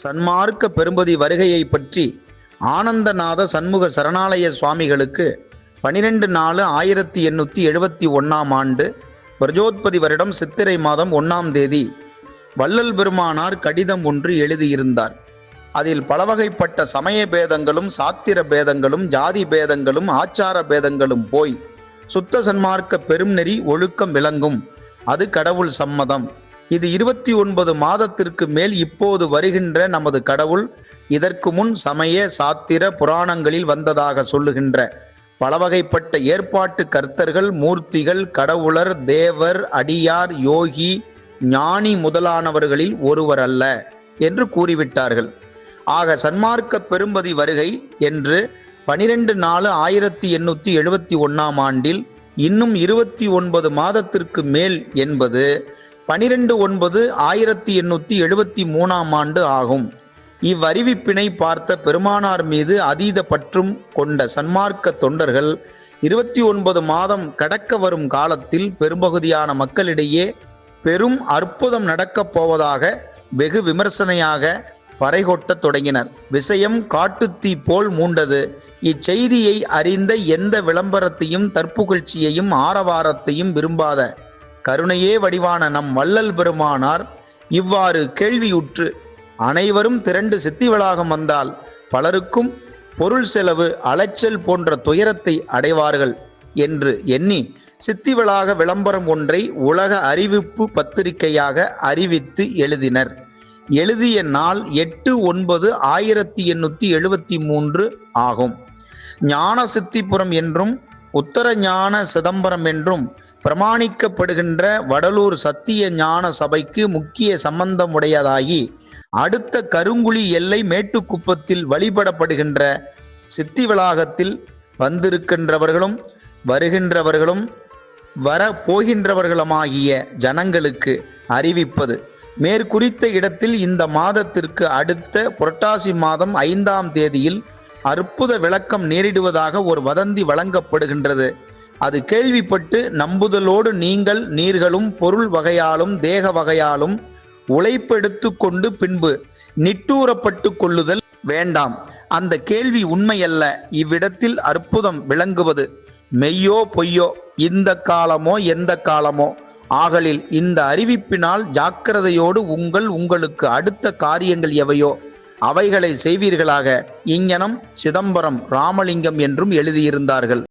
சன்மார்க்க பெரும்பதி வருகையை பற்றி ஆனந்தநாத சண்முக சரணாலய சுவாமிகளுக்கு பனிரெண்டு நாலு ஆயிரத்தி எண்ணூற்றி எழுபத்தி ஒன்றாம் ஆண்டு பிரஜோத்பதி வருடம் சித்திரை மாதம் ஒன்றாம் தேதி வள்ளல் பெருமானார் கடிதம் ஒன்று எழுதியிருந்தார். அதில் பலவகைப்பட்ட சமய பேதங்களும் சாத்திர பேதங்களும் ஜாதி பேதங்களும் ஆச்சார பேதங்களும் போய் சுத்த சன்மார்க்க பெரும் நெறி ஒழுக்கம் விளங்கும். அது கடவுள் சம்மதம். இது இருபத்தி ஒன்பது மாதத்திற்கு மேல் இப்போது வருகின்ற நமது கடவுள் இதற்கு முன் சமய சாத்திர புராணங்களில் வந்ததாக சொல்லுகின்ற பலவகைப்பட்ட ஏற்பாட்டு கர்த்தர்கள் மூர்த்திகள் கடவுளர் தேவர் அடியார் யோகி ஞானி முதலானவர்களில் ஒருவர் அல்ல என்று கூறிவிட்டார்கள். ஆக சன்மார்க்க பெரும்பதி வருகை என்று பனிரெண்டு நாலு ஆயிரத்தி எண்ணூற்றி எழுபத்தி ஒன்றாம் ஆண்டில் இன்னும் இருபத்தி ஒன்பது மாதத்திற்கு மேல் என்பது பனிரெண்டு ஒன்பது ஆயிரத்தி எண்ணூற்றி எழுபத்தி மூணாம் ஆண்டு ஆகும். இவ்வறிவிப்பினை பார்த்த பெருமானார் மீது அதீத பற்றும் கொண்ட சன்மார்க்க தொண்டர்கள் இருபத்தி ஒன்பது மாதம் கடக்க வரும் காலத்தில் பெரும்பகுதியான மக்களிடையே பெரும் அற்புதம் நடக்கப் போவதாக வெகு விமர்சனையாக பறைகொட்டத் தொடங்கினர். விஷயம் காட்டுத்தீ போல் மூண்டது. இச்செய்தியை அறிந்த எந்த விளம்பரத்தையும் தற்புகழ்ச்சியையும் ஆரவாரத்தையும் விரும்பாத கருணையே வடிவான நம் வள்ளல் பெருமானார் இவ்வாறு கேள்வியுற்று அனைவரும் திரண்டு சித்திவளாகம் வந்தால் பலருக்கும் பொருள் செலவு அலைச்சல் போன்ற துயரத்தை அடைவார்கள் என்று எண்ணி சித்திவளாக விளம்பரம் ஒன்றை உலக அறிவிப்பு பத்திரிகையாக அறிவித்து எழுதினர். எழுதிய நாள் எட்டு ஒன்பது ஆயிரத்தி எண்ணூற்றி எழுபத்தி மூன்று ஆகும். ஞான சித்திபுரம் என்றும் உத்தர ஞான சிதம்பரம் என்றும் பிரமாணிக்கப்படுகின்ற வடலூர் சத்திய ஞான சபைக்கு முக்கிய சம்பந்தமுடையதாகி அடுத்த கருங்குழி எல்லை மேட்டுக்குப்பத்தில் வழிபடப்படுகின்ற சித்தி வளாகத்தில் வந்திருக்கின்றவர்களும் வருகின்றவர்களும் வர போகின்றவர்களுமாகிய ஜனங்களுக்கு அறிவிப்பது. மேற்குறித்த இடத்தில் இந்த மாதத்திற்கு அடுத்த புரட்டாசி மாதம் ஐந்தாம் தேதியில் அற்புத விளக்கம் நேரிடுவதாக ஒரு வதந்தி வழங்கப்படுகின்றது. அது கேள்விப்பட்டு நம்புதலோடு நீங்கள் நீர்களும் பொருள் வகையாலும் தேக வகையாலும் உழைப்பெடுத்து கொண்டு பின்பு நிட்டூரப்பட்டு கொள்ளுதல் வேண்டாம். அந்த கேள்வி உண்மையல்ல. இவ்விடத்தில் அற்புதம் விளங்குவது மெய்யோ பொய்யோ இந்த காலமோ எந்த காலமோ. ஆகலில் இந்த அறிவிப்பினால் ஜாக்கிரதையோடு உங்கள் உங்களுக்கு அடுத்த காரியங்கள் எவையோ. அவைகளை செய்வீர்களாக. இங்ஙனம் சிதம்பரம் ராமலிங்கம் என்றும் எழுதியிருந்தார்கள்.